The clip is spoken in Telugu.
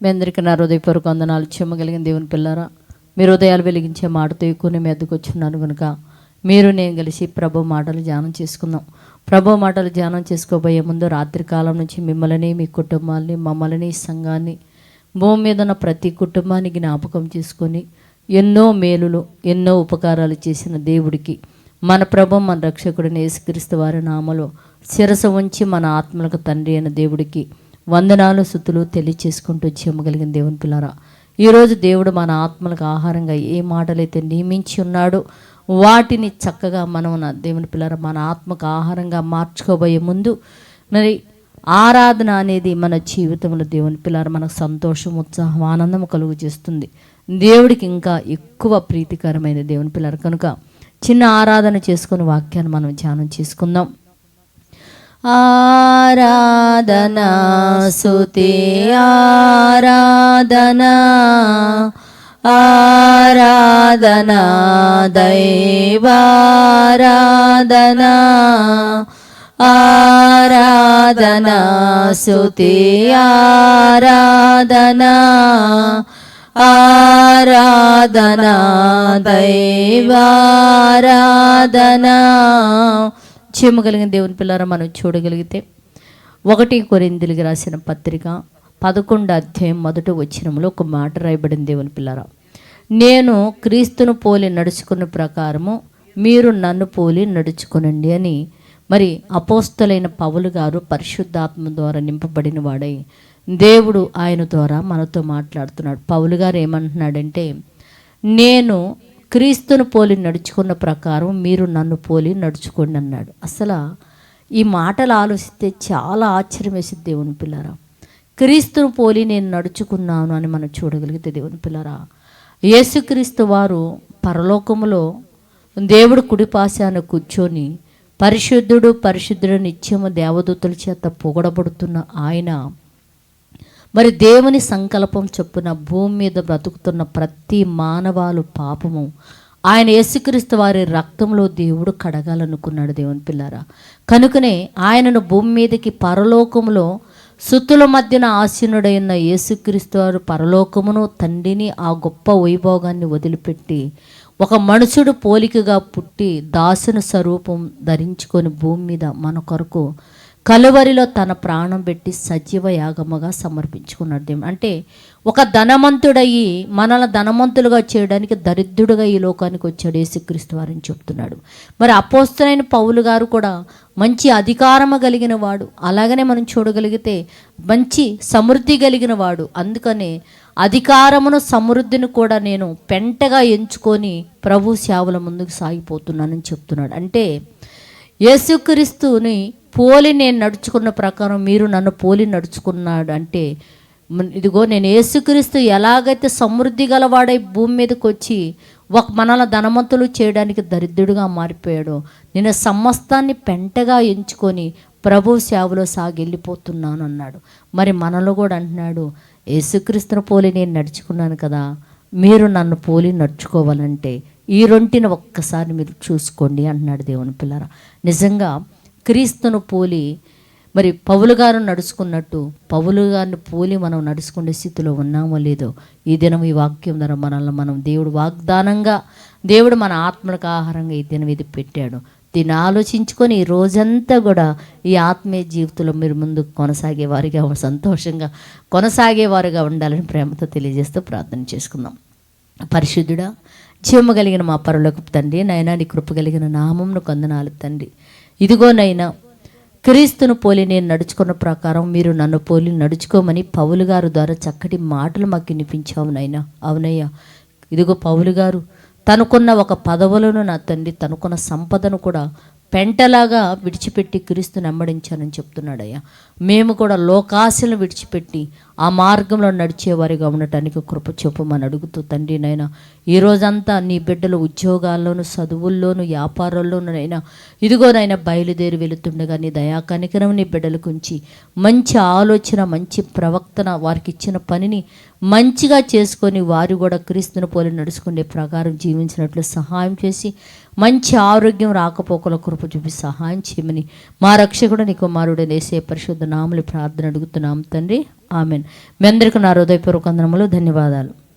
మీ అందరికీ నా హృదయపూర్వక వందనాలు. చెమ్మగలిగిన దేవుని పిల్లారా మీరు హృదయాలు వెలిగించే మాటతో ఎక్కువ మీ ఎద్దుకు వచ్చున్నాను కనుక మీరు నేను కలిసి ప్రభు మాటలు ధ్యానం చేసుకుందాం. ప్రభు మాటలు ధ్యానం చేసుకోబోయే ముందు రాత్రి కాలం నుంచి మిమ్మల్ని మీ కుటుంబాన్ని మమ్మల్ని సంఘాన్ని భూమి మీద ఉన్న ప్రతి కుటుంబాన్ని జ్ఞాపకం చేసుకొని ఎన్నో మేలులు ఎన్నో ఉపకారాలు చేసిన దేవుడికి మన ప్రభు మన రక్షకుడిని యేసుక్రీస్తు వారి నామలో శిరస ఉంచి మన ఆత్మలకు తండ్రి అయిన దేవుడికి వందనాలు సుతులు తెలియచేసుకుంటూ చెమ్మగలిగిన దేవుని పిల్లరా. ఈరోజు దేవుడు మన ఆత్మలకు ఆహారంగా ఏ మాటలైతే నియమించి ఉన్నాడో వాటిని చక్కగా మనం నా దేవుని పిల్లర మన ఆత్మకు ఆహారంగా మార్చుకోబోయే ముందు మరి ఆరాధన అనేది మన జీవితంలో దేవుని పిల్లర మనకు సంతోషం ఉత్సాహం ఆనందం కలుగు చేస్తుంది దేవుడికి ఇంకా ఎక్కువ ప్రీతికరమైన దేవుని పిల్లర. కనుక చిన్న ఆరాధన చేసుకుని వాక్యాన్ని మనం ధ్యానం చేసుకుందాం. ఆరాధనా సుతి ఆరాధనా ఆరాధనా దైవారాధనా ఆరాధనా సుతి ఆరాధనా ఆరాధనా దైవారాధనా కలిగిన దేవుని పిల్లారా మనం చూడగలిగితే ఒకటి కొరిందులకి రాసిన పత్రిక పదకొండు అధ్యాయం మొదటి వచ్చినంలో ఒక మాట రాయబడింది దేవుని పిల్లరా. నేను క్రీస్తును పోలి నడుచుకున్న ప్రకారము మీరు నన్ను పోలి నడుచుకునండి అని మరి అపోస్తలైన పౌలు గారు పరిశుద్ధాత్మ ద్వారా నింపబడిన వాడై దేవుడు ఆయన ద్వారా మనతో మాట్లాడుతున్నాడు. పౌలు గారు ఏమంటున్నాడంటే నేను క్రీస్తును పోలి నడుచుకున్న ప్రకారం మీరు నన్ను పోలి నడుచుకోండి అన్నాడు. అసలు ఈ మాటలు ఆలోచిస్తే చాలా ఆశ్చర్యం వేసింది దేవుని పిల్లరా. క్రీస్తును పోలి నేను నడుచుకున్నాను అని మనం చూడగలిగితే దేవుని పిల్లరా. యేసుక్రీస్తు వారు పరలోకములో దేవుడు కుడిపాశాన కూర్చొని పరిశుద్ధుడు పరిశుద్ధుడు నిత్యము దేవదూతల చేత పొగడబడుతున్న ఆయన మరి దేవుని సంకల్పం చొప్పున భూమి మీద బ్రతుకుతున్న ప్రతి మానవాలు పాపము ఆయన యేసుక్రీస్తు వారి రక్తంలో దేవుడు కడగాలనుకున్నాడు దేవుని పిల్లారా. కనుకనే ఆయనను భూమి మీదకి పరలోకములో సుతుల మధ్యన ఆసీనుడైన యేసుక్రీస్తు వారు పరలోకమును తండ్రిని ఆ గొప్ప వైభోగాన్ని వదిలిపెట్టి ఒక మనుషుడు పోలికగా పుట్టి దాసుని స్వరూపం ధరించుకొని భూమి మీద మన కొరకు కలువరిలో తన ప్రాణం పెట్టి సజీవ యాగముగా సమర్పించుకున్నాడు దేవుడు. అంటే ఒక ధనవంతుడయ్యి మనల్ని ధనవంతులుగా చేయడానికి దరిద్రుడుగా ఈ లోకానికి వచ్చాడు యేసుక్రీస్తు వారిని చెప్తున్నాడు. మరి అపోస్తులైన పౌలు గారు కూడా మంచి అధికారము కలిగిన వాడు. అలాగనే మనం చూడగలిగితే మంచి సమృద్ధి కలిగిన వాడు. అందుకనే అధికారమును సమృద్ధిని కూడా నేను పెంటగా ఎంచుకొని ప్రభు సేవల ముందుకు సాగిపోతున్నానని చెప్తున్నాడు. అంటే యేసుక్రీస్తుని పోలి నేను నడుచుకున్న ప్రకారం మీరు నన్ను పోలి నడుచుకున్నాడు అంటే ఇదిగో నేను యేసుక్రీస్తు ఎలాగైతే సమృద్ధి గలవాడై భూమి మీదకి వచ్చి ఒక మనల ధనవంతులు చేయడానికి దరిద్రుడుగా మారిపోయాడో నేను సమస్తాన్ని పెంటగా ఎంచుకొని ప్రభు సేవలో సాగిళ్ళిపోతున్నాను అన్నాడు మరి మనలో కూడా అంటున్నాడు యేసుక్రీస్తుని పోలి నేను నడుచుకున్నాను కదా మీరు నన్ను పోలి నడుచుకోవాలంటే ఈ రొంటిని ఒక్కసారి మీరు చూసుకోండి అంటున్నాడు దేవుని పిల్లరా. నిజంగా క్రీస్తును పోలి మరి పౌలు గారు నడుచుకున్నట్టు పౌలు గారిని పోలి మనం నడుచుకునే స్థితిలో ఉన్నామో లేదో ఈ దినం ఈ వాక్యం ద్వారా మనల్ని మనం దేవుడు వాగ్దానంగా దేవుడు మన ఆత్మలకు ఆహారంగా ఈ దినం ఇది పెట్టాడు. దీన్ని ఆలోచించుకొని ఈ రోజంతా కూడా ఈ ఆత్మీయ జీవితంలో మీరు ముందు కొనసాగేవారిగా సంతోషంగా కొనసాగేవారుగా ఉండాలని ప్రేమతో తెలియజేస్తూ ప్రార్థన చేసుకుందాం. పరిశుద్ధుడా జీవము కలిగిన మా పరులకు తండ్రి నైనా నీ కృప కలిగిన నామంను కొందనాలు తండ్రి. ఇదిగో నైనా క్రీస్తును పోలి నేను నడుచుకున్న ప్రకారం మీరు నన్ను పోలి నడుచుకోమని పౌలు గారు ద్వారా చక్కటి మాటలు మాకు వినిపించావు నైనా అవునయ్యా ఇదిగో పౌలు గారు తనకున్న ఒక పదవులను నా తండ్రి తనకున్న సంపదను కూడా పెంటలాగా విడిచిపెట్టి క్రీస్తు నమ్మడించానని చెప్తున్నాడయ్యా. మేము కూడా లోకాశలు విడిచిపెట్టి ఆ మార్గంలో నడిచేవారిగా ఉండటానికి కృప చెప్పమని అడుగుతూ తండ్రి నైనా ఈ రోజంతా నీ బిడ్డలు ఉద్యోగాల్లోనూ చదువుల్లోనూ వ్యాపారాల్లోనూ నైనా ఇదిగోనైనా బయలుదేరి వెళుతుండగా నీ దయా కనికరం నీ బిడ్డలకు ఉంచి మంచి ఆలోచన మంచి ప్రవక్తన వారికి ఇచ్చిన పనిని మంచిగా చేసుకొని వారు కూడా క్రీస్తుని పోలి నడుచుకునే ప్రకారం జీవించినట్లు సహాయం చేసి మంచి ఆరోగ్యం రాకపోకల కృప చూపి సహాయం చేయమని మా రక్షకుడు నీ కుమారుడు నేసే పరిశుద్ధ నాములు ప్రార్థన అడుగుతున్నాం తండ్రి. ఆమెన్. మీ అందరికీ నా హృదయపూర్వకందనములు ధన్యవాదాలు.